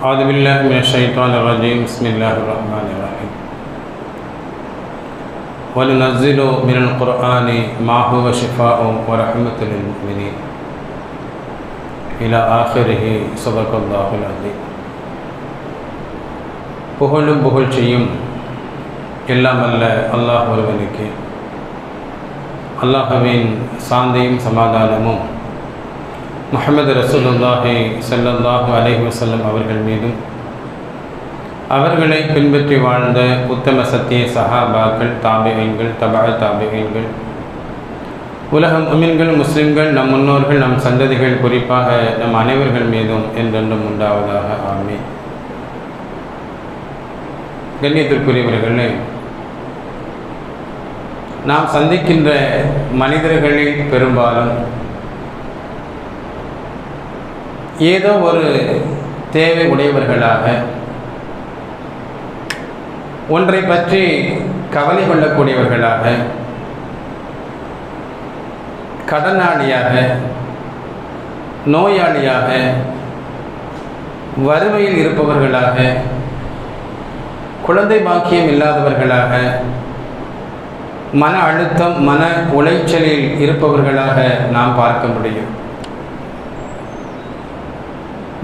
أعوذ بالله من الشيطان الرجيم بسم الله الرحمن الرحيم وننزل من القرآن ما هو شفاء ورحمة للمؤمنين இலா ஆஹிரிஹி சதகல்லாஹுல் அலீம் புகழும் புகழ்ச்சியும் எல்லாம் அல்ல அல்லாஹ் ஒருவனுக்கு அல்லாஹுவின் சாந்தியும் சமாதானமும் முகமது ரசூலுல்லாஹி ஸல்லல்லாஹு அலைஹி வசல்லம் அவர்கள் மீதும் அவர்களை பின்பற்றி வாழ்ந்த உத்தம சத்திய சஹாபாக்கள் தாபிகைன்கள் தபா தாபிகைன்கள் உலகம் உமின்கள் முஸ்லிம்கள் நம் முன்னோர்கள் நம் சந்ததிகள் குறிப்பாக நம் அனைவர்கள் மீதும் என்றென்றும் உண்டாவதாக ஆமே கண்ணியத்திற்குரியவர்களே நாம் சந்திக்கின்ற மனிதர்களில் பெரும்பாலும் ஏதோ ஒரு தேவை உடையவர்களாக ஒன்றை பற்றி கவலை கொள்ளக்கூடியவர்களாக கடனாளியாக நோயாளியாக வறுமையில் இருப்பவர்களாக குழந்தை பாக்கியம் இல்லாதவர்களாக மன அழுத்தம் மன உளைச்சலில் இருப்பவர்களாக நாம் பார்க்க முடியும்.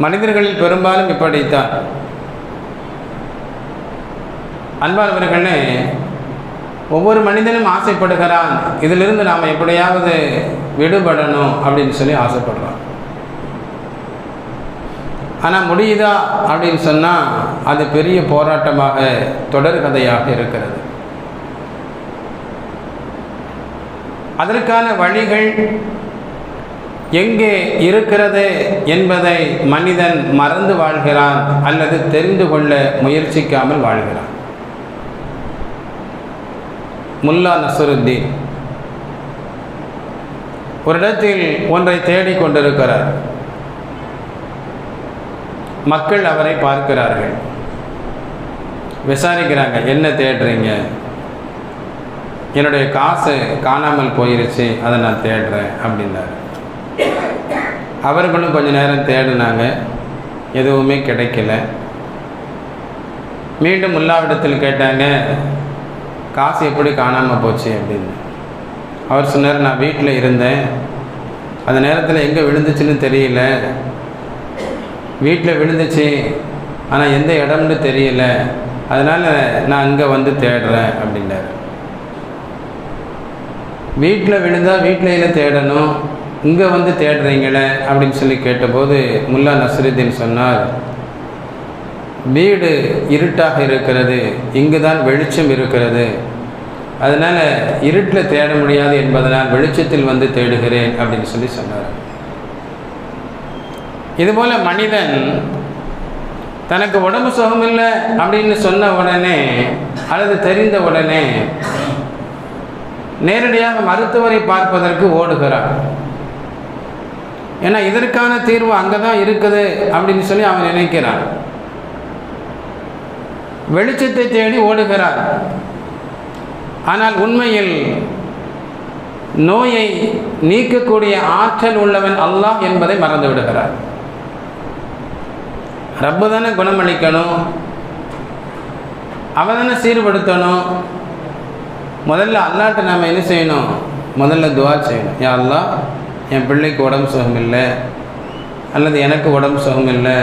மனிதர்களில் பெரும்பாலும் இப்படித்தான். அன்பானவர்களே ஒவ்வொரு மனிதனும் ஆசைப்படுகிறான். இதிலிருந்து நாம் எப்படியாவது விடுபடணும் அப்படின்னு சொல்லி ஆசைப்படுறான் ஆனால் முடியுதா அப்படின்னு சொன்னால் அது பெரிய போராட்டமாக தொடர்கதையாக இருக்கிறது. அதற்கான வழிகள் எங்கே இருக்கிறது என்பதை மனிதன் மறந்து வாழ்கிறான் அல்லது தெரிந்து கொள்ள முயற்சிக்காமல் வாழ்கிறான். முல்லா நசருத்தீன். ஒரு இடத்தில் ஒன்றை தேடிக் கொண்டிருக்கிறார். மக்கள் அவரை பார்க்கிறார்கள். விசாரிக்கிறாங்க என்ன தேடுறீங்க? என்னுடைய காசு காணாமல் போயிருச்சு அதை நான் தேடுறேன் அப்படின்னாரு. அவர்களும் கொஞ்ச நேரம் தேடினாங்க. எதுவுமே கிடைக்கல. மீண்டும் முல்லாவிடத்தில் கேட்டாங்க காசு எப்படி காணாமல் போச்சு? அப்படின்னு. அவர் சொன்னார் நான் வீட்டில் இருந்தேன். அந்த நேரத்தில் எங்கே விழுந்துச்சுன்னு தெரியல. வீட்டில் விழுந்துச்சு. ஆனால் எந்த இடம்னு தெரியல. அதனால் நான் இங்கே வந்து தேடுறேன் அப்படின்னார். வீட்டில் விழுந்தால் வீட்டிலையில் தேடணும். இங்கே வந்து தேடுறீங்களே அப்படின்னு சொல்லி கேட்டபோது முல்லா நஸ்ருதீன் சொன்னார் வீடு இருட்டாக இருக்கிறது இங்கு தான் வெளிச்சம் இருக்கிறது. அதனால் இருட்டில் தேட முடியாது என்பதனால் வெளிச்சத்தில் வந்து தேடுகிறேன் அப்படின்னு சொல்லி சொன்னார். இதுபோல் மனிதன் தனக்கு உடம்பு சுகமில்லை அப்படின்னு சொன்ன உடனே அல்லது தெரிந்த உடனே நேரடியாக மருத்துவரை பார்ப்பதற்கு ஓடுகிறான். ஏன்னா இதற்கான தீர்வு அங்கே தான் இருக்குது அப்படின்னு சொல்லி அவன் நினைக்கிறான் வெளிச்சத்தை தேடி ஓடுகிறார். ஆனால் உண்மையில் நோயை நீக்கக்கூடிய ஆற்றல் உள்ளவன் அல்லாஹ் என்பதை மறந்து விடுகிறார். ரப்பு தானே குணமளிக்கணும். அவன் தானே சீர்படுத்தணும். முதல்ல அல்லாட்ட நாம் என்ன செய்யணும்? முதல்ல துவா செய்யணும். யா அல்லா என் பிள்ளைக்கு உடம்பு சுகம் இல்லை அல்லது எனக்கு உடம்பு சுகம் இல்லை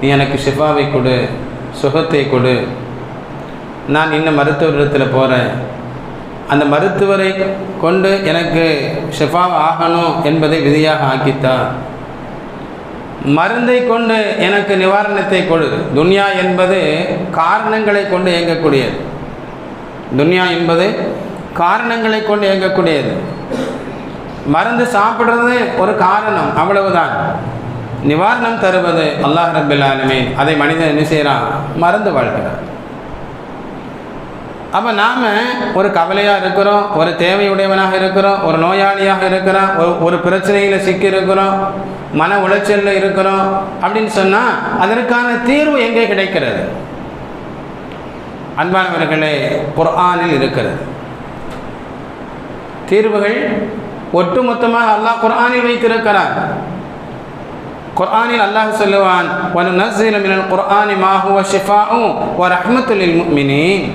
நீ எனக்கு ஷிஃபாவை கொடு சுகத்தை கொடு. நான் இன்னும் மருத்துவரிடத்தில் போகிறேன் அந்த மருத்துவரை கொண்டு எனக்கு ஷிஃபா ஆகணும் என்பதை விதியாக ஆக்கித்தான். மருந்தை கொண்டு எனக்கு நிவாரணத்தை கொடு. துன்யா என்பது காரணங்களை கொண்டு இயங்கக்கூடியது. துன்யா என்பது காரணங்களை கொண்டு இயங்கக்கூடியது. மருந்து சாப்பிட்றது ஒரு காரணம். அவ்வளவுதான். நிவாரணம் தருவது அல்லாஹ் ரபில்லாலுமே அதை மனிதன் என்ன செய்கிறான் மருந்து வாழ்கிறான். அப்போ நாம் ஒரு கவலையாக இருக்கிறோம் ஒரு தேவையுடையவனாக இருக்கிறோம் ஒரு நோயாளியாக இருக்கிறோம் ஒரு ஒரு பிரச்சனையில் சிக்கி இருக்கிறோம் மன உளைச்சலில் இருக்கிறோம் அப்படின்னு சொன்னால் அதற்கான தீர்வு எங்கே கிடைக்கிறது? அன்பானவர்களே குர்ஆனில் இருக்கிறது. தீர்வுகள் ஒட்டுமொத்தமாக அல்லாஹ் குர்ஆனில் வைத்திருக்கிறார். குர்ஆனில் அல்லாஹ் சொல்லுவான் வனு நஸ்ஸில மினல் குர்ஆனி மா ஹுவ ஷிஃபாஉம் வ ரஹ்மத்துலில் முஃமினீன்.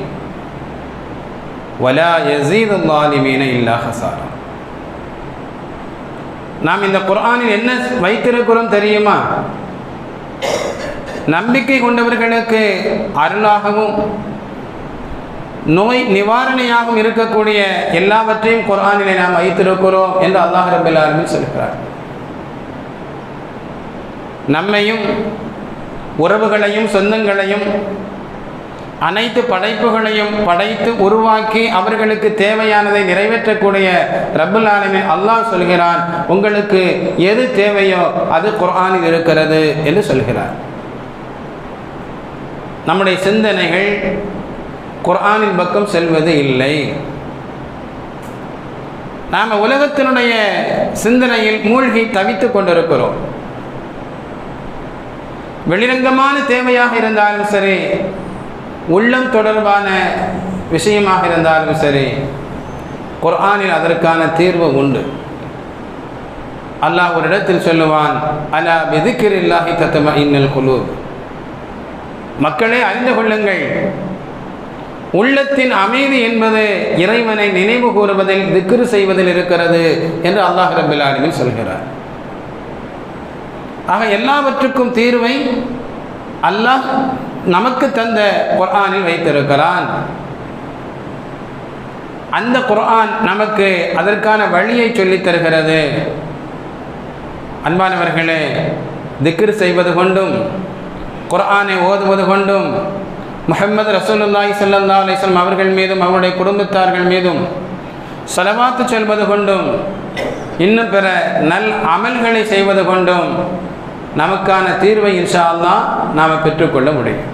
வலா யஸீது லாலிமீன இல்லா ஹசாரா நாம் இந்த குர்ஆனில் என்ன வைத்திருக்கிறோம் தெரியுமா? நம்பிக்கை கொண்டவர்களுக்கு அருளாகவும் நோய் நிவாரணையாகவும் இருக்கக்கூடிய எல்லாவற்றையும் குரானிலே நாம் வைத்திருக்கிறோம் என்று அல்லாஹ் ரபில் சொல்கிறார். நம்மையும் உறவுகளையும் சொந்தங்களையும் அனைத்து படைப்புகளையும் படைத்து உருவாக்கி அவர்களுக்கு தேவையானதை நிறைவேற்றக்கூடிய ரபுல் ஆலமின் அல்லாஹ் சொல்கிறான் உங்களுக்கு எது தேவையோ அது குர்ஆனில் இருக்கிறது என்று சொல்கிறார். நம்முடைய சிந்தனைகள் குர்ஆனின் பக்கம் செல்வது இல்லை. நாம் உலகத்தினுடைய சிந்தனையில் மூழ்கி தவித்து கொண்டிருக்கிறோம். வெளிரங்கமான தேவையாக இருந்தாலும் சரி உள்ளம் தொடர்பான விஷயமாக இருந்தாலும் சரி குர்ஆனில் அதற்கான தீர்வு உண்டு. அல்லாஹ் ஒரு இடத்தில் சொல்லுவான் அலா பெதுக்கிர் இல்லாஹி தத்தம இன்னல் குழு மக்களே அறிந்து கொள்ளுங்கள் உள்ளத்தின் அமைதி என்பது இறைவனை நினைவு கூறுவதில் திக்ரு செய்வதில் இருக்கிறது என்று அல்லாஹ் ரபில் ஆலமின் சொல்கிறார். ஆக எல்லாவற்றுக்கும் தீர்வை அல்லாஹ் நமக்கு தந்த குர்ஆனில் வைத்திருக்கிறான். அந்த குர்ஆன் நமக்கு அதற்கான வழியை சொல்லித் தருகிறது. அன்பானவர்களே திக்ர் செய்வது கொண்டும் குர்ஆனை ஓதுவது கொண்டும் முஹம்மது ரசூலுல்லாஹி சல்லா அலிஸ்லாம் அவர்கள் மீதும் அவருடைய குடும்பத்தார்கள் மீதும் செலவாத்து செல்வது கொண்டும் இன்னும் பிற நல் அமல்களை செய்வது கொண்டும் நமக்கான தீர்வை இன்ஷா அல்லாஹ் நாம் பெற்றுக்கொள்ள முடியும்.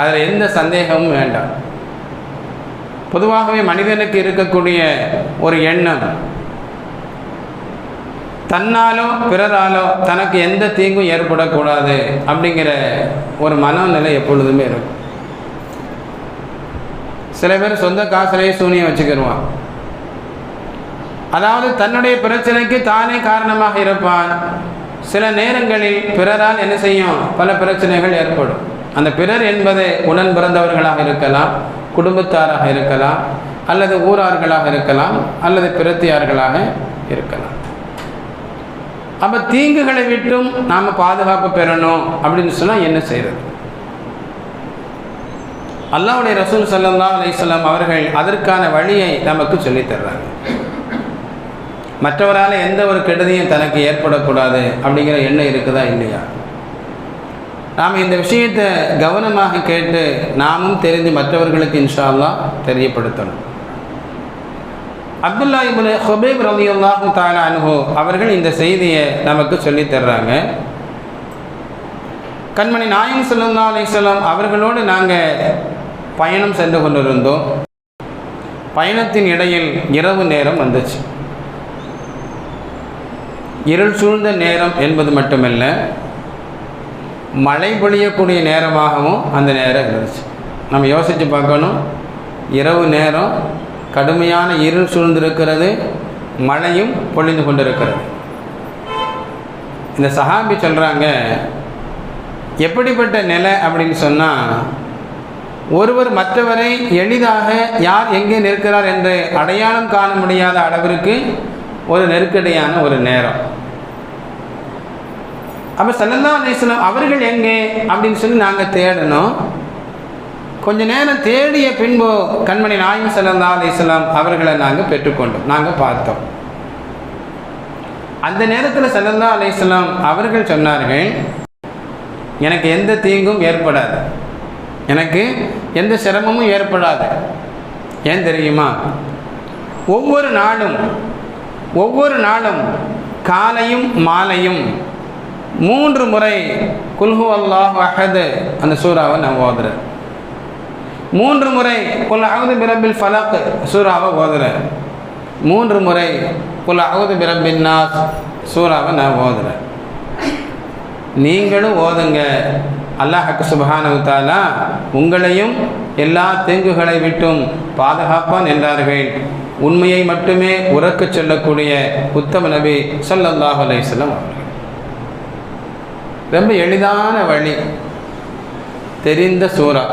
அதில் எந்த சந்தேகமும் வேண்டாம். பொதுவாகவே மனிதனுக்கு இருக்கக்கூடிய ஒரு எண்ணம் தன்னாலோ பிறராலோ தனக்கு எந்த தீங்கும் ஏற்படக்கூடாது அப்படிங்கிற ஒரு மனநிலை எப்பொழுதுமே இருக்கும். சில பேர் சொந்த காசுலேயே சூனியம் வச்சுக்கிடுவான் அதாவது தன்னுடைய பிரச்சனைக்கு தானே காரணமாக இருப்பான். சில நேரங்களில் பிறரால் என்ன செய்யும்? பல பிரச்சனைகள் ஏற்படும். அந்த பிறர் என்பது உடன் பிறந்தவர்களாக இருக்கலாம் குடும்பத்தாராக இருக்கலாம் அல்லது ஊரார்களாக இருக்கலாம் அல்லது பிரத்தியார்களாக இருக்கலாம். அப்போ தீங்குகளை விட்டும் நாம் பாதுகாப்பு பெறணும் அப்படின்னு சொன்னால் என்ன செய்கிறது அல்லாவுடைய ரசூல் சல்லா அலிஸ்லாம் அவர்கள் அதற்கான வழியை நமக்கு சொல்லித் தர்றாங்க. மற்றவரால் எந்த ஒரு கெடுதியும் தனக்கு ஏற்படக்கூடாது அப்படிங்கிற எண்ணம் இருக்குதா இல்லையா? நாம் இந்த விஷயத்தை கவனமாக கேட்டு நாமும் தெரிந்து மற்றவர்களுக்கு இன்ஷால்லாம் தெரியப்படுத்தணும். அப்துல்லா இபுல் ஹுபேப் ரவி அல்லாஹு தாலா அனுகோ அவர்கள் இந்த செய்தியை நமக்கு சொல்லித் தர்றாங்க. கண்மணி நாயம் சல்லா அலிஸ்லாம் அவர்களோடு நாங்கள் பயணம் சென்று கொண்டிருந்தோம். பயணத்தின் இடையில் இரவு நேரம் வந்துச்சு. இருள் சூழ்ந்த நேரம் என்பது மட்டுமல்ல மழை பொழியக்கூடிய நேரமாகவும் அந்த நேரம் இருந்துச்சு. நம்ம யோசித்து பார்க்கணும் இரவு நேரம் கடுமையான இருள் சூழ்ந்திருக்கிறது மழையும் பொழிந்து கொண்டிருக்கிறது. இந்த சஹாபி சொல்கிறாங்க எப்படிப்பட்ட நிலை அப்படின்னு சொன்னால் ஒருவர் மற்றவரை எளிதாக யார் எங்கே நிற்கிறார் என்று அடையாளம் காண முடியாத அளவிற்கு ஒரு நெருக்கடியான ஒரு நேரம். அப்போ சல்லல்லா அலிஸ்லாம் அவர்கள் எங்கே அப்படின்னு சொல்லி நாங்கள் தேடணும். கொஞ்ச நேரம் தேடிய பின்பு கண்மணி நாயம் சல்லல்லா அலிஸ்லாம் அவர்களை நாங்கள் பெற்றுக்கொண்டோம். நாங்கள் பார்த்தோம். அந்த நேரத்தில் சல்லல்லா அலிஸ்லாம் அவர்கள் சொன்னார்கள் எனக்கு எந்த தீங்கும் ஏற்படாது. எனக்கு எந்த சிரமமும் ஏற்படாது. ஏன் தெரியுமா? ஒவ்வொரு நாளும் ஒவ்வொரு நாளும் காலையும் மாலையும் மூன்று முறை குல்ஹு அல்லாஹ் அஹது அந்த சூறாவை நான் ஓதுறேன். மூன்று முறை குல் அவுது பிரபில் ஃபலக் சூறாவை ஓதுறேன் மூன்று முறை குல் அவுது பிரபின் நாஸ் சூறாவை நான் ஓதுறேன் நீங்களும் ஓதுங்க. அல்லாஹக்கு சுபஹானஹு உங்களையும் எல்லா தீங்குகளை விட்டும் பாதுகாப்பான் என்றார்கள். உண்மையை மட்டுமே உறக்கச் சொல்லக்கூடிய உத்தம நபி சொல்லல்லாஹ் அலையம் அவர்கள். ரொம்ப எளிதான வழி. தெரிந்த சூறா.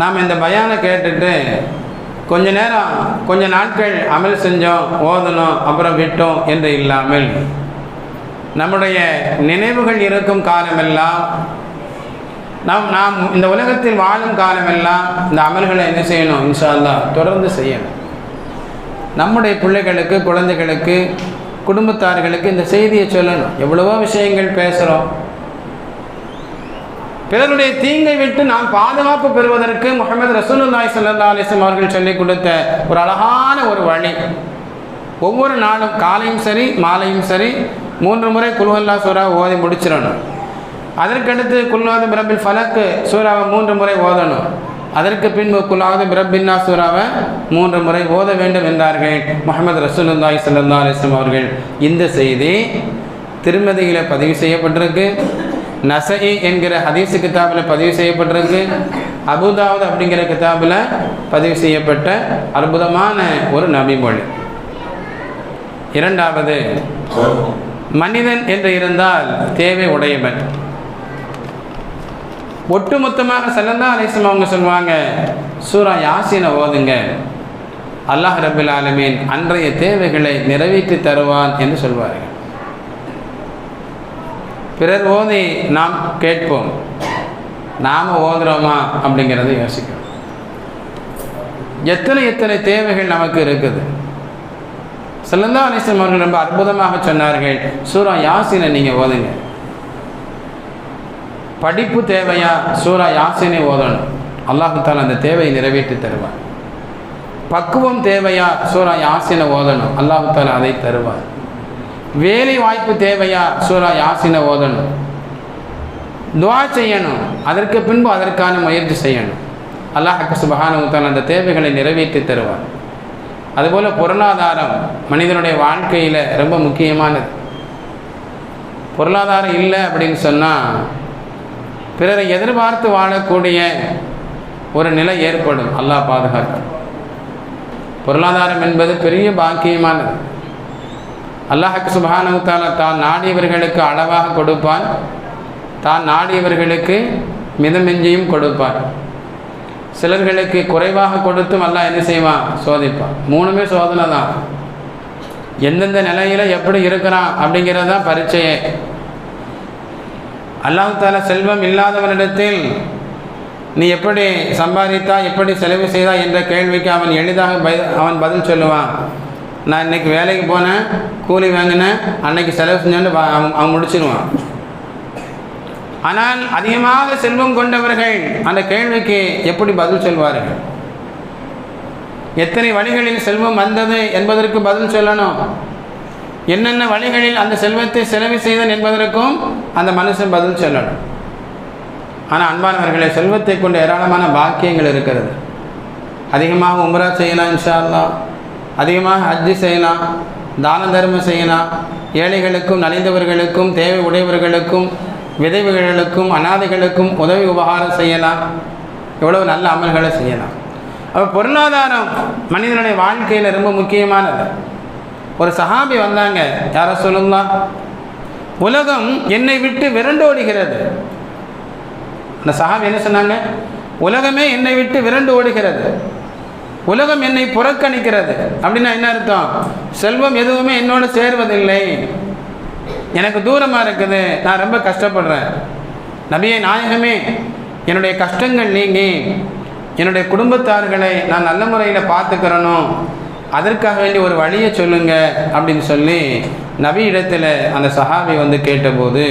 நாம் இந்த பயானை கேட்டுட்டு கொஞ்ச நேரம் கொஞ்ச நாட்கள் அமல் செஞ்சோம் ஓதணும் அப்புறம் விட்டோம் என்று இல்லாமல் நம்முடைய நினைவுகள் இருக்கும் காலமெல்லாம் நாம் நாம் இந்த உலகத்தில் வாழும் காலமெல்லாம் இந்த அமல்களை என்ன செய்யணும்? இன்ஷால்லா தொடர்ந்து செய்யணும். நம்முடைய பிள்ளைகளுக்கு குழந்தைகளுக்கு குடும்பத்தார்களுக்கு இந்த செய்தியை சொல்லணும். எவ்வளவோ விஷயங்கள் பேசுகிறோம் பிறருடைய தீங்கை விட்டு நாம் பாதுகாப்பு பெறுவதற்கு முகமது ரசூலுல்லாய் சல்லா அலிஸ்லாம் அவர்கள் சொல்லிக் கொடுத்த ஒரு அழகான ஒரு வழி. ஒவ்வொரு நாளும் காலையும் சரி மாலையும் சரி மூன்று முறை குல்ஹல்லா சூறா ஓதி முடிச்சிடணும். அதற்கடுத்து குல்வாது பிரபில் ஃபலக்கு சூறாவை மூன்று முறை ஓதணும். அதற்கு பின்பு குல்லாவது பிரபின்னா சூறாவை மூன்று முறை ஓத வேண்டும் என்றார்கள் முகமது ரசூலுல்லாய் சல்லா அலிஸ்லாம் அவர்கள். இந்த செய்தி திருமதியில் பதிவு செய்யப்பட்டிருக்கு. நசை என்கிற ஹதீஸ் கிதாபில் பதிவு செய்யப்பட்டிருக்கு. அபுதாவது அப்படிங்கிற கிதாபில் பதிவு செய்யப்பட்ட அற்புதமான ஒரு நபிமொழி. இரண்டாவது மனிதன் என்று இருந்தால் தேவை உடையவன். ஒட்டுமொத்தமாக செல்லந்தா அலிஸ்லாம் அவங்க சொல்லுவாங்க சூரா யாசினை ஓதுங்க. அல்லாஹ் ரபுல் ஆலமீன் அன்றைய தேவைகளை நிறைவேற்றி தருவான் என்று சொல்வார்கள். பிறர் ஓதி நாம் கேட்போம். நாம் ஓதுறோமா அப்படிங்கிறத யோசிக்கிறோம். எத்தனை எத்தனை தேவைகள் நமக்கு இருக்குது? செல்லந்தா அலிஸ்லாம் அவர்கள் ரொம்ப அற்புதமாக சொன்னார்கள் சூரா யாசினை நீங்கள் ஓதுங்க. படிப்பு தேவையா? சூரா யாசினை ஓதணும். அல்லாஹுத்தால் அந்த தேவையை நிறைவேற்றி தருவார். பக்குவம் தேவையா? சூரா யாசினை ஓதணும். அல்லாஹுத்தால் அதை தருவார். வேலை வாய்ப்பு தேவையா? சூரா யாசினை ஓதணும் துவா செய்யணும். அதற்கு பின்பு அதற்கான முயற்சி செய்யணும். அல்லாஹ் சுபஹானுத்தால் அந்த தேவைகளை நிறைவேற்றி தருவார். அதுபோல் பொருளாதாரம் மனிதனுடைய வாழ்க்கையில் ரொம்ப முக்கியமானது. பொருளாதாரம் இல்லை அப்படின்னு சொன்னால் பிறரை எதிர்பார்த்து வாழக்கூடிய ஒரு நிலை ஏற்படும். அல்லாஹ் பாதுகாக்க பொருளாதாரம் என்பது பெரிய பாக்கியமானது. அல்லாஹுக்கு தாலா தான் நாடியவர்களுக்கு அளவாக கொடுப்பான். தான் நாடியவர்களுக்கு மிதமெஞ்சியும் கொடுப்பார் சிலர்களுக்கு குறைவாக கொடுத்தும் அல்லாஹ் என்ன செய்வான்? சோதிப்பான். மூணுமே சோதனை தான். எந்தெந்த நிலையில் எப்படி இருக்கிறான் அப்படிங்கிறது தான் பரீட்சையே. அல்லாஹு தாலா செல்வம் இல்லாதவனிடத்தில் நீ எப்படி சம்பாதித்தா எப்படி செலவு செய்தா என்ற கேள்விக்கு அவன் எளிதாக அவன் பதில் சொல்லுவான். நான் இன்னைக்கு வேலைக்கு போனேன் கூலி வாங்கினேன் அன்னைக்கு செலவு செஞ்சேன்னு அவன் அவன் முடிச்சிடுவான் ஆனால் அதிகமாக செல்வம் கொண்டவர்கள் அந்த கேள்விக்கு எப்படி பதில் சொல்வார்கள்? எத்தனை வழிகளில் செல்வம் வந்தது என்பதற்கு பதில் சொல்லணும். என்னென்ன வழிகளில் அந்த செல்வத்தை செலவு செய்தன் என்பதற்கும் அந்த மனுஷன் பதில் சொல்லணும். ஆனால் அன்பானவர்களே செல்வத்தை கொண்டு ஏராளமான பாக்கியங்கள் இருக்கிறது. அதிகமாக உம்ரா செய்யலாம் இன்ஷா அல்லாஹ். அதிகமாக ஹஜ்ஜி செய்யலாம் தான தர்மம் செய்யலாம். ஏழைகளுக்கும் நலிந்தவர்களுக்கும் தேவை உடையவர்களுக்கும் விதைவுகளுக்கும் அனாதைகளுக்கும் உதவி உபகாரம் செய்யலாம். எவ்வளவு நல்ல அமல்களை செய்யலாம். அப்போ பொருளாதாரம் மனிதனுடைய வாழ்க்கையில் ரொம்ப முக்கியமானது. ஒரு சஹாபி வந்தாங்க யார சொல்லுங்களா உலகம் என்னை விட்டு விரண்டோடுகிறது அந்த சஹாபி என்ன சொன்னாங்க? உலகமே என்னை விட்டு விரண்டு ஓடுகிறது. உலகம் என்னை புறக்கணிக்கிறது. அப்படின்னா என்ன அர்த்தம்? செல்வம் எதுவுமே என்னோட சேர்வதில்லை. எனக்கு தூரமாக இருக்குது. நான் ரொம்ப கஷ்டப்படுறேன். நபியை நாயகமே என்னுடைய கஷ்டங்கள் நீங்கி என்னுடைய குடும்பத்தார்களை நான் நல்ல முறையில் பார்த்துக்கிறனும் அதற்காக வேண்டி ஒரு வழியை சொல்லுங்க அப்படின்னு சொல்லி நபி இடத்துல அந்த சஹாபி வந்து கேட்டபோது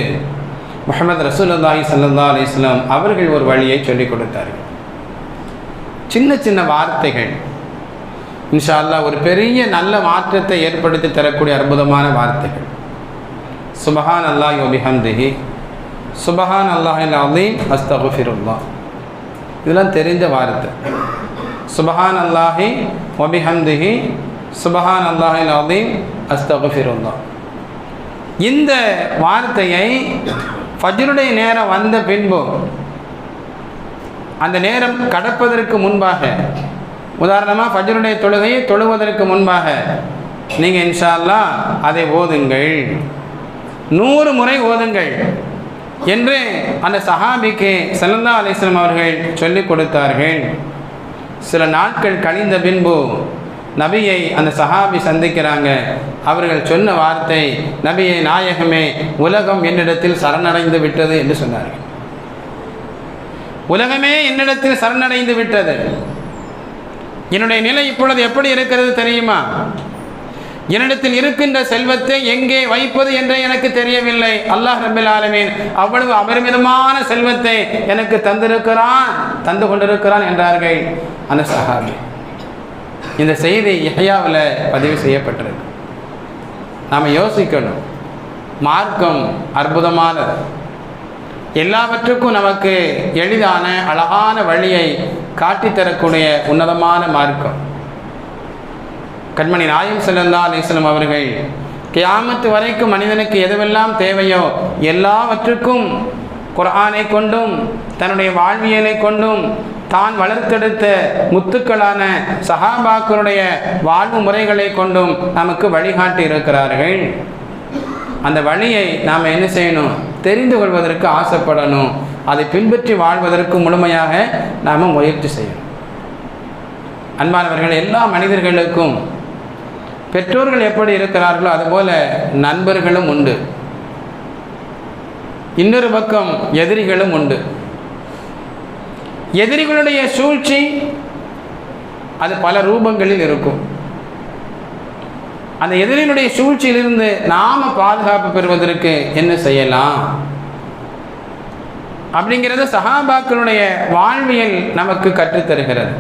முஹம்மது ரசூலுல்லாஹி சல்லா அலைஹி வஸல்லம் அவர்கள் ஒரு வழியை சொல்லிக் கொடுத்தார்கள். சின்ன சின்ன வார்த்தைகள். இன்ஷா அல்லாஹ் ஒரு பெரிய நல்ல மாற்றத்தை ஏற்படுத்தி தரக்கூடிய அற்புதமான வார்த்தைகள். சுபஹான் அல்லாஹ் ஒபிஹம்திஹி சுபஹான் அல்லாஹில் அலீம் அஸ்தகுஃபிருல்லா இதெல்லாம் தெரிஞ்ச வார்த்தை. சுபஹான் அல்லாஹி ஒபிஹம்திஹி சுபஹான் அல்லாஹில் அலீம் அஸ்தகுஃபிருல்லா இந்த வார்த்தையை ஃபஜ்ருடைய நேரம் வந்த பின்பு அந்த நேரம் கடப்பதற்கு முன்பாக உதாரணமாக ஃபஜருடைய தொழுகையை தொழுவதற்கு முன்பாக நீங்கள் இன்ஷால்லா அதை ஓதுங்கள். நூறு முறை ஓதுங்கள் என்று அந்த சஹாபிக்கு சல்லல்லா அலிஸ்லாம் அவர்கள் சொல்லிக் கொடுத்தார்கள். சில நாட்கள் கழிந்த பின்பு நபியை அந்த சஹாபி சந்திக்கிறாங்க. அவர்கள் சொன்ன வார்த்தை நபியை நாயகமே உலகம் என்னிடத்தில் சரணடைந்து விட்டது என்று சொன்னார்கள். உலகமே என்னிடத்தில் சரணடைந்து விட்டது. என்னுடைய நிலை இப்பொழுது எப்படி இருக்கிறது தெரியுமா? என்னிடத்தில் இருக்கின்ற செல்வத்தை எங்கே வைப்பது என்று எனக்கு தெரியவில்லை. அல்லாஹ் ரபில் ஆலமீன் அவ்வளவு அபரிமிதமான செல்வத்தை எனக்கு தந்திருக்கிறான் தந்து கொண்டிருக்கிறான் என்றார்கள். அந்த சஹாபி. இந்த செய்தி இஹையாவில் பதிவு செய்யப்பட்டிருக்கு. நாம் யோசிக்கணும். மார்க்கம் அற்புதமானது. எல்லாவற்றுக்கும் நமக்கு எளிதான அழகான வழியை காட்டித்தரக்கூடிய உன்னதமான மார்க்கம். கண்மணி நாயம் செல்லந்தால் அலிஸ்லம் அவர்கள் கியாமத்து வரைக்கும் மனிதனுக்கு எதுவெல்லாம் தேவையோ எல்லாவற்றுக்கும் குரானை கொண்டும் தன்னுடைய வாழ்வியலை கொண்டும் தான் வளர்த்தெடுத்த முத்துக்களான சஹாபாக்களுடைய வாழ்வு முறைகளை கொண்டும் நமக்கு வழிகாட்டி இருக்கிறார்கள். அந்த வழியை நாம் என்ன செய்யணும்? தெரிந்து கொள்வதற்கு ஆசைப்படணும். அதை பின்பற்றி வாழ்வதற்கு முழுமையாக நாம் முயற்சி செய்யணும். அன்பானவர்கள் எல்லா மனிதர்களுக்கும் பெற்றோர்கள் எப்படி இருக்கிறார்களோ அதுபோல நண்பர்களும் உண்டு. இன்னொரு பக்கம் எதிரிகளும் உண்டு. எதிரிகளுடைய சூழ்ச்சி அது பல ரூபங்களில் இருக்கும். அந்த எதிரினுடைய சூழ்ச்சியிலிருந்து நாம பாதுகாப்பு பெறுவதற்கு என்ன செய்யலாம்? அப்படிங்கிறது சஹாபாக்களுடைய வாழ்வியல் நமக்கு கற்றுத்தருகிறது.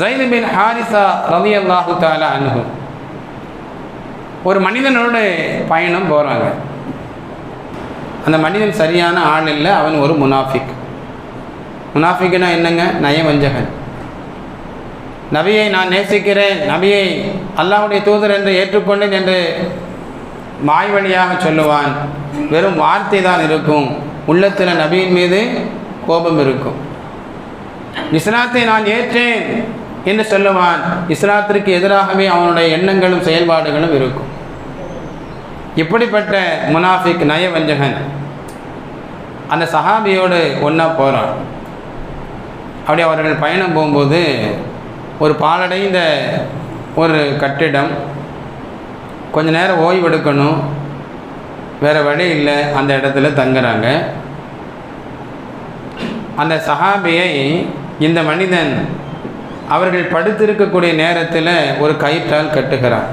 ஜைது பின் ஹாரிசா ரவி அல்லாஹு தாலா அனுகு ஒரு மனிதனோட பயணம் போகிறாங்க அந்த மனிதன் சரியான ஆள் இல்லை அவன் ஒரு முனாஃபிக். முனாஃபிக்னா என்னங்க? நயவஞ்சகன். நபியை நான் நேசிக்கிறேன். நபியை அல்லாஹுடைய தூதர் என்று ஏற்றுக்கொண்டேன் என்று வாய் வழியாக சொல்லுவான். வெறும் வார்த்தை தான் இருக்கும். உள்ளத்தில் நபியின் மீது கோபம் இருக்கும். இஸ்லாத்தை நான் ஏற்றேன் என்று சொல்லுவான். இஸ்லாத்திற்கு எதிராகவே அவனுடைய எண்ணங்களும் செயல்பாடுகளும் இருக்கும். இப்படிப்பட்ட முனாஃபிக் நயவஞ்சகன் அந்த சஹாபியோடு ஒன்றா போகிறான் அப்படி அவர்கள் பயணம் போகும்போது ஒரு பாலடைந்த ஒரு கட்டிடம். கொஞ்ச நேரம் ஓய்வெடுக்கணும் வேறு வழி இல்லை. அந்த இடத்துல தங்குறாங்க. அந்த சஹாபியை இந்த மனிதன் அவர்கள் படுத்திருக்கக்கூடிய நேரத்தில் ஒரு கயிற்றால் கட்டுகிறான்.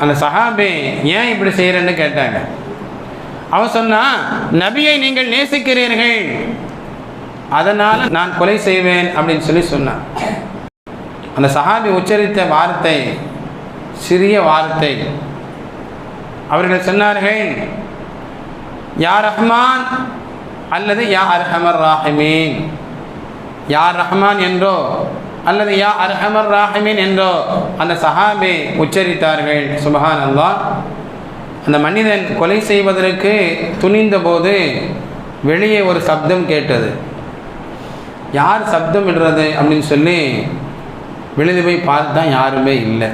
அந்த சஹாபி ஏன் இப்படி செய்கிறேன்னு கேட்டாங்க. அவன் சொன்னால் நபியை நீங்கள் நேசிக்கிறீர்கள். அதனால் நான் கொலை செய்வேன் அப்படின்னு சொல்லி சொன்னான் அந்த சஹாபி உச்சரித்த வார்த்தை சிறிய வார்த்தை. அவர்கள் சொன்னார்கள் யா ரஹ்மான் அல்லது யா அர்ஹமர் ராஹிமீன். யா ரஹ்மான் என்றோ அல்லது யா அர்ஹமர் ராஹிமீன் என்றோ? அந்த சஹாபி உச்சரித்தார்கள் சுபஹான் அல்லா அந்த மனிதன் கொலை செய்வதற்கு துணிந்த போது வெளியே ஒரு சப்தம் கேட்டது. யார் சப்தம் இடுறது அப்படின்னு சொல்லி வெளியில் போய் பார்த்தா யாருமே இல்லை.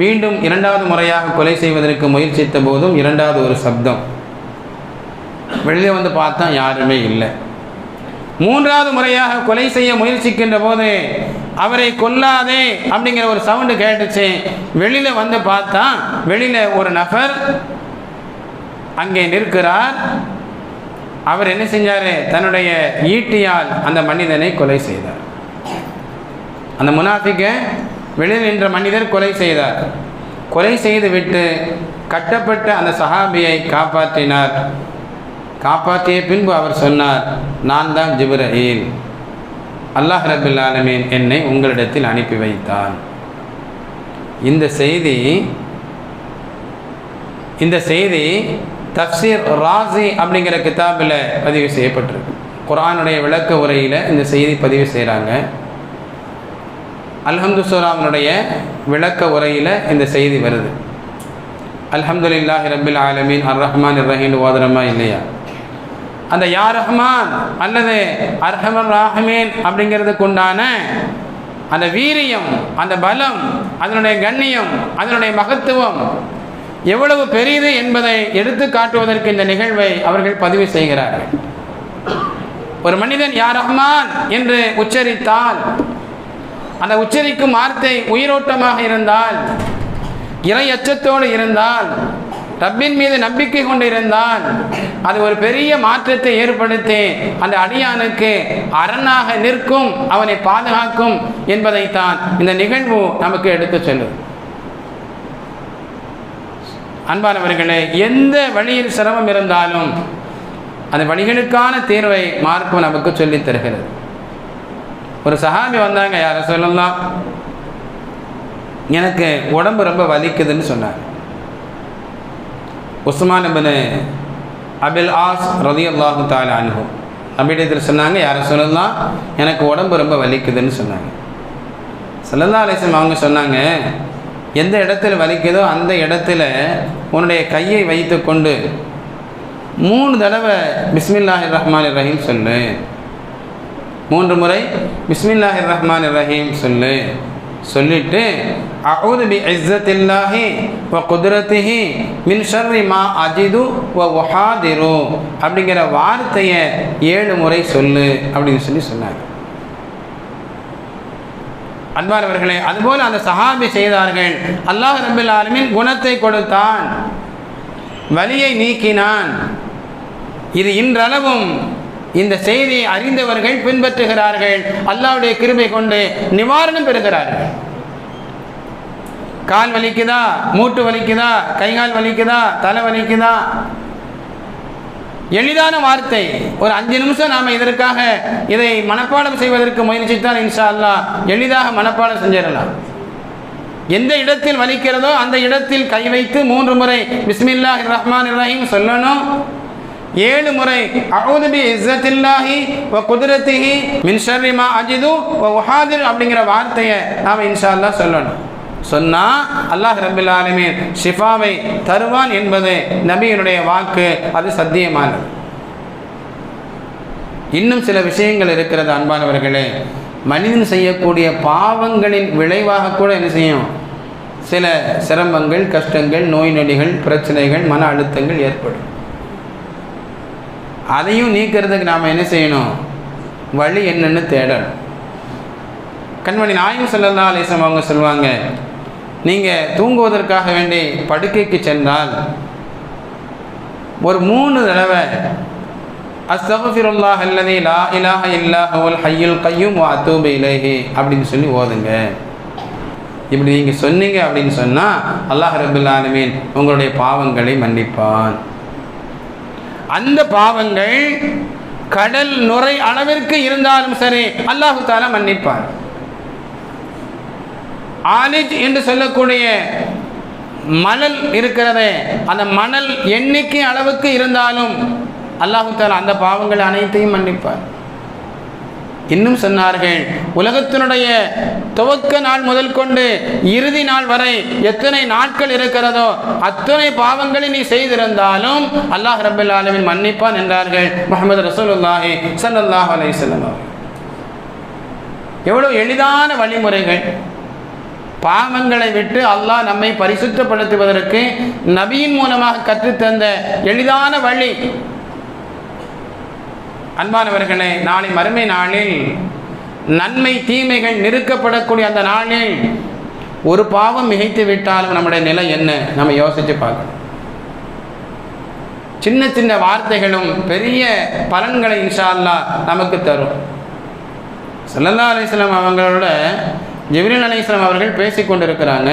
மீண்டும் இரண்டாவது முறையாக கொலை செய்வதற்கு முயற்சித்த போதும் இரண்டாவது ஒரு சப்தம். வெளியே வந்து பார்த்தா யாருமே இல்லை. மூன்றாவது முறையாக கொலை செய்ய முயற்சிக்கின்ற போது அவரை கொல்லாதே அப்படிங்கிற ஒரு சவுண்டு கேட்டுச்சு. வெளியில் வந்து பார்த்தா வெளியில் ஒரு நபர் அங்கே நிற்கிறார். அவர் என்ன செஞ்சார்? தன்னுடைய ஈட்டியால் அந்த மனிதனை கொலை செய்தார். அந்த முனாஃபிக்கை வெளியில் நின்ற மனிதர் கொலை செய்தார். கொலை செய்து விட்டு கட்டப்பட்ட அந்த சஹாபியை காப்பாற்றினார். காப்பாற்றிய பின்பு அவர் சொன்னார் நான் தான் ஜிபுரஹீல் அல்லாஹ் ரபில் ஆலமீன் என்னை உங்களிடத்தில் அனுப்பி வைத்தான். இந்த செய்தி இந்த செய்தி தப்சீர் ராசி அப்படிங்கிற கிதாபில் பதிவு செய்யப்பட்டிருக்கு. குரானுடைய விளக்க உரையில் இந்த செய்தி பதிவு செய்கிறாங்க அல்ஹம்து சூராமனுடைய விளக்க உரையில் இந்த செய்தி வருது. அல்ஹம்துலில்லாஹி ரபில் ஆலமீன் அர் ரஹ்மான் ரஹீன் ஓதரமா இல்லையா? அந்த யா ரஹ்மான் அல்லது அர்ஹமன் ராஹமீன் அப்படிங்கிறதுக்கு உண்டான அந்த வீரியம் அந்த பலம் அதனுடைய கண்ணியம் அதனுடைய மகத்துவம் எவ்வளவு பெரியது என்பதை எடுத்து காட்டுவதற்கு இந்த நிகழ்வை அவர்கள் பதிவு செய்கிறார்கள். ஒரு மனிதன் யார் ரஹ்மான் என்று உச்சரித்தால் அந்த உச்சரிக்கும் வார்த்தை உயிரோட்டமாக இருந்தால் இறை அச்சத்தோடு இருந்தால் ரப்பின் மீது நம்பிக்கை கொண்டு இருந்தால் அது ஒரு பெரிய மாற்றத்தை ஏற்படுத்தி அந்த அடியானுக்கு அரணாக நிற்கும் அவனை பாதுகாக்கும் என்பதைத்தான் இந்த நிகழ்வு நமக்கு எடுத்து செல்லும் அன்பானவர்களே எந்த வழியில் சிரமம் இருந்தாலும் அந்த வழிகளுக்கான தீர்வை மார்க்கம் நமக்கு சொல்லித் தருகிறது. ஒரு சஹாபி வந்தாங்க யாரை சொல்லலாம்? எனக்கு உடம்பு ரொம்ப வலிக்குதுன்னு சொன்னார். உஸ்மான் பின் அபில் ஆஸ் ரதி அல்லாஹு தால அனுபவம் நபிடத்தில் சொன்னாங்க யாரை சொல்லலாம்? எனக்கு உடம்பு ரொம்ப வலிக்குதுன்னு சொன்னாங்க. சொல்லலாம் அலிஸ்லம் அவங்க சொன்னாங்க எந்த இடத்துல வலிக்குதோ அந்த இடத்துல உன்னுடைய கையை வைத்து கொண்டு மூணு தடவை பிஸ்மில்லாஹிர் ரஹ்மான் ரஹீம் சொல்லு. மூன்று முறை பிஸ்மில்லாஹிர் ரஹ்மான் ரஹீம் சொல்லு. சொல்லிட்டு அவுது பி இஸ்ஸத்தில்லாஹி வ குதிரத்திஹி மின் ஷர்ரி மா அஜிது வ ஒஹாதிரு அப்படிங்கிற வார்த்தையை ஏழு முறை சொல்லு அப்படின்னு சொல்லி சொன்னாங்க அன்பானவர்களே அதுபோல் அந்த சஹாபி செய்தார்கள். அல்லாஹ் ரபில் ஆலமின் குணத்தை கொடுத்தான். வலியை நீக்கினான். இது இன்றளவும் இந்த செய்தியை அறிந்தவர்கள் பின்பற்றுகிறார்கள். அல்லாவுடைய கிருபை கொண்டு நிவாரணம் பெறுகிறார்கள். கால் வலிக்குதா? மூட்டு வலிக்குதா? கைகால் வலிக்குதா? தலை வலிக்குதா? எளிதான வார்த்தை. ஒரு அஞ்சு நிமிஷம் நாம் இதற்காக இதை மனப்பாடம் செய்வதற்கு முயற்சித்தால் இன்ஷா அல்லா எளிதாக மனப்பாடம் செஞ்சிடலாம். எந்த இடத்தில் வலிக்கிறதோ அந்த இடத்தில் கை வைத்து மூன்று முறை பிஸ்மில்லா ரஹ்மான் ரஹீம் சொல்லணும். ஏழு முறை அவுது பி இஸ்ஸத்தில்லாஹி வ குதிரத்திஹி மின் ஷர்ரி மா அஜிது வ உஹாதிர் அப்படிங்கிற வார்த்தையை நாம் இன்ஷா அல்லா சொல்லணும். சொன்னால் அல்லாஹ் ரபில் ஆலமீன் ஷிஃபாவை தருவான் என்பது நபியினுடைய வாக்கு அது சத்தியமானது. இன்னும் சில விஷயங்கள் இருக்கிறது அன்பானவர்களே. மனிதன் செய்யக்கூடிய பாவங்களின் விளைவாக கூட என்ன செய்யும்? சில சிரமங்கள் கஷ்டங்கள் நோய் நொடிகள் பிரச்சனைகள் மன அழுத்தங்கள் ஏற்படும். அதையும் நீக்கிறதுக்கு நாம் என்ன செய்யணும்? வழி என்னன்னு தேடணும். கண்மணி நாயும் சொல்லல்லா அலிசம் அவங்க சொல்லுவாங்க நீங்கள் தூங்குவதற்காக வேண்டி படுக்கைக்கு சென்றால் ஒரு மூணு தடவை அஸ்தகுஃபிருல்லாஹ் அல்லதி லா இலாஹ இல்லாஹுல் ஹையுல் கையும் அத்தூபு இலேஹி அப்படின்னு சொல்லி ஓதுங்க. இப்படி நீங்கள் சொன்னீங்க அப்படின்னு சொன்னால் அல்லாஹ் ரபுல்லாலுமீன் உங்களுடைய பாவங்களை மன்னிப்பான். அந்த பாவங்கள் கடல் நுரை அளவிற்கு இருந்தாலும் சரி அல்லாஹு தாலா மன்னிப்பான் ஆலிஜ் என்று சொல்லக்கூடிய மணல் இருக்கிறதே அந்த மணல் எண்ணிக்கை அளவுக்கு இருந்தாலும் அல்லாஹு தாலா அந்த பாவங்கள் அனைத்தையும் மன்னிப்பார். இன்னும் சொன்னார்கள் உலகத்தினுடைய துவக்க நாள் முதல் கொண்டு இறுதி நாள் வரை எத்தனை நாட்கள் இருக்கிறதோ அத்தனை பாவங்களை நீ செய்திருந்தாலும் அல்லாஹ் ரபுல் ஆலமின் மன்னிப்பான் என்றார்கள் முகமது ரசூலுல்லாஹி சல்லாஹ் அலையம் எவ்வளவு எளிதான வழிமுறைகள். பாவங்களை விட்டு அல்லாஹ் நம்மை பரிசுத்தப்படுத்துவதற்கு நபியின் மூலமாக கற்றுத்தந்த எளிதான வழி. அன்பானவர்களே நாளை மறுமை நாளில் நன்மை தீமைகள் நிறுக்கப்படக்கூடிய அந்த நாளில் ஒரு பாவம் மிகைத்து விட்டாலும் நம்முடைய நிலை என்ன? நம்ம யோசித்து பார்க்கணும். சின்ன சின்ன வார்த்தைகளும் பெரிய பலன்களை இன்ஷா அல்லா நமக்கு தரும். சல்லல்லா அலிஸ்லாம் அவங்களோட ஜிப்ரீல் அலிஸ்லாம் அவர்கள் பேசிக்கொண்டிருக்கிறாங்க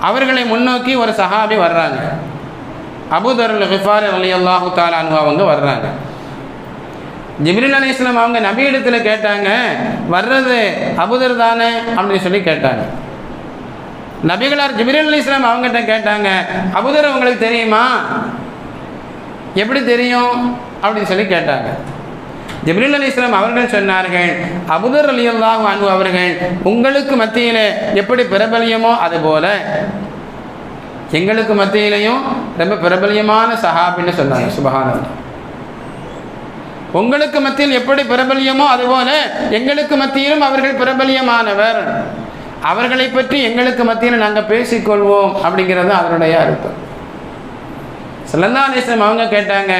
அவர்களை முன்னோக்கி ஒரு சஹாபி வர்றாங்க. அபுதருல் ஹிஃபார் அலி அல்லாஹு தாலானு அவங்க வர்றாங்க. ஜிப்ரில் அலி இஸ்லாம் அவங்க நபியிடத்தில் கேட்டாங்க வர்றது அபுதர் தானே? அப்படின்னு சொல்லி கேட்டாங்க. நபிகளார் ஜிபிரல் அலி இஸ்லாம் அவங்ககிட்ட கேட்டாங்க அபுதர் உங்களுக்கு தெரியுமா? எப்படி தெரியும்? அப்படின்னு சொல்லி கேட்டாங்க. ஜிப்ரில் அலி இஸ்லாம் அவர்கள் சொன்னார்கள் அபுதர் அலி அல்லாஹ் அன்பு அவர்கள் உங்களுக்கு மத்தியில் எப்படி பிரபலியமோ அதுபோல எங்களுக்கு மத்தியிலையும் ரொம்ப பிரபலியமான சஹாபின்னு சொன்னாங்க சுபஹானல்லாஹ் உங்களுக்கு மத்தியில் எப்படி பிரபலியமோ அதுபோல எங்களுக்கு மத்தியிலும் அவர்கள் பிரபலியமானவர். அவர்களை பற்றி எங்களுக்கு மத்தியில் நாங்கள் பேசிக்கொள்வோம். அப்படிங்கிறது அதனுடைய அர்த்தம். சிலந்தாலேசம் அவங்க கேட்டாங்க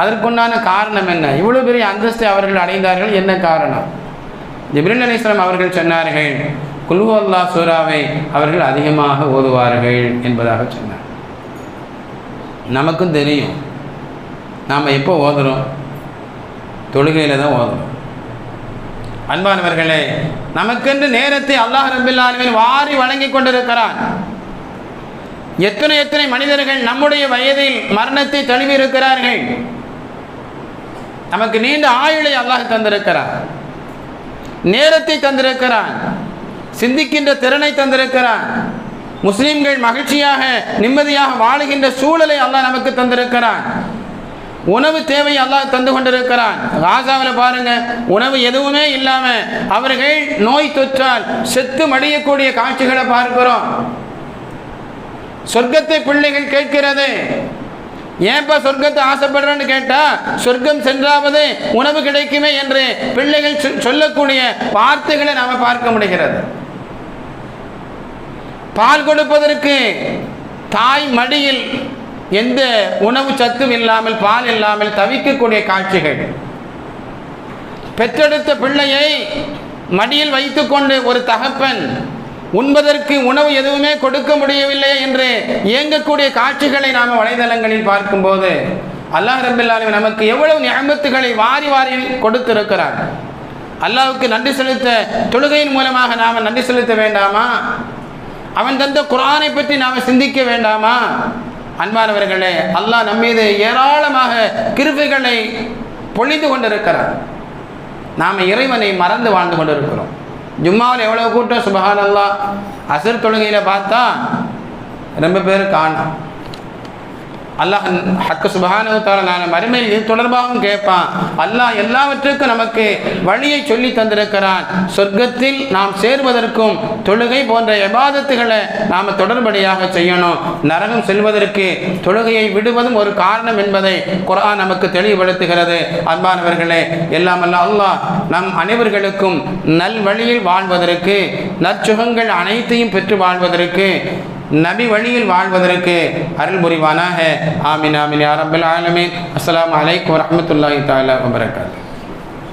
அதற்குண்டான காரணம் என்ன? இவ்வளவு பெரிய அந்தஸ்தை அவர்கள் அடைந்தார்கள் என்ன காரணம்? ஜிப்ரில் அலிஸ்லாம் அவர்கள் சொன்னார்கள் குல்ஹு அல்லாஹ் சூராவை அவர்கள் அதிகமாக ஓதுவார்கள் என்பதாக சொன்னார் நமக்கும் தெரியும் நாம் எப்போ ஓதுறோம்? தொழுகையில் தான் ஓதுறோம். அன்பானவர்களே நமக்கென்று நேரத்தை அல்லாஹ் ரபில்லாலுமே வாரி வழங்கி கொண்டிருக்கிறான். எத்தனை எத்தனை மனிதர்கள் நம்முடைய வயதில் மரணத்தை தழுவியிருக்கிறார்கள்? நமக்கு நீண்ட ஆயுளை அல்லாஹ் தந்திருக்கிறார். நேரத்தை தந்திருக்கிறான். சிந்திக்கின்ற திறனை தந்திருக்கிறான். முஸ்லிம்கள் மகிழ்ச்சியாக நிம்மதியாக வாழுகின்ற சூழலை அல்லாஹ் நமக்கு தந்திருக்கிறான். உணவு தேவை அல்லாஹ் தந்து கொண்டிருக்கிறான். காசாவில் பாருங்க உணவு எதுவுமே இல்லாம அவர்கள் நோய் தொற்றால் செத்து மடியக்கூடிய காட்சிகளை பார்க்கிறோம். சொர்க்கத்தை பிள்ளைகள் கேட்கிறது. ஏன்பா சொர்க்கத்தை ஆசைப்படுறேன்னு கேட்டா சொர்க்கம் சென்றாவது உணவு கிடைக்குமே என்று பிள்ளைகள் சொல்லக்கூடிய வார்த்தைகளை நாம பார்க்க முடிகிறது. பால் கொடுப்பதற்கு தாய் மடியில் எந்த உணவு சத்தும் இல்லாமல் பால் இல்லாமல் தவிக்கக்கூடிய காட்சிகள். பெற்றெடுத்த பிள்ளையை மடியில் வைத்துக்கொண்டு ஒரு தகப்பன் உண்பதற்கு உணவு எதுவுமே கொடுக்க முடியவில்லை என்று இயங்கக்கூடிய காட்சிகளை நாம் வலைதளங்களில் பார்க்கும்போது அல்லாஹ் ரபில்லாலும் நமக்கு எவ்வளவு ஞாபகத்துகளை வாரி வாரி கொடுத்திருக்கிறார். அல்லாவுக்கு நன்றி செலுத்த தொழுகையின் மூலமாக நாம் நன்றி செலுத்த வேண்டாமா? அவன் தந்த குரானை பற்றி நாம் சிந்திக்க வேண்டாமா? அன்பானவர்களே அல்லாஹ் நம்மீது ஏராளமாக கிருபைகளை பொழிந்து கொண்டிருக்கிறார் நாம் இறைவனை மறந்து வாழ்ந்து கொண்டிருக்கிறோம். ஜும்மாவில் எவ்வளோ கூட்டம்? சுபஹான் அசர் தொழுகையில் பார்த்தா ரொம்ப பேர் காணும். அல்லாஹ் ஹக்கு சுபஹானு தால நான் மறுமையில் இது தொடர்பாகவும் கேட்பான். அல்லாஹ் எல்லாவற்றுக்கும் நமக்கு வழியை சொல்லி தந்திருக்கிறான். சொர்க்கத்தில் நாம் சேர்வதற்கும் தொழுகை போன்ற எபாதத்துகளை நாம் தொடர்படியாக செய்யணும். நரகம் செல்வதற்கு தொழுகையை விடுவதும் ஒரு காரணம் என்பதை குரான் நமக்கு தெளிவுபடுத்துகிறது. அன்பானவர்களே எல்லாம் அல்ல அல்லாஹ் நம் அனைவர்களுக்கும் நல் வழியில் வாழ்வதற்கு நற்சுகங்கள் அனைத்தையும் பெற்று வாழ்வதற்கு நபி வழியில் வாழ்வதற்கு அருள் புரிவானாக. ஆமின் ஆமின் யா ஆலமின். அஸ்லாம் அலைக்கும் வரஹ்மத்துல்லாஹி தஆலா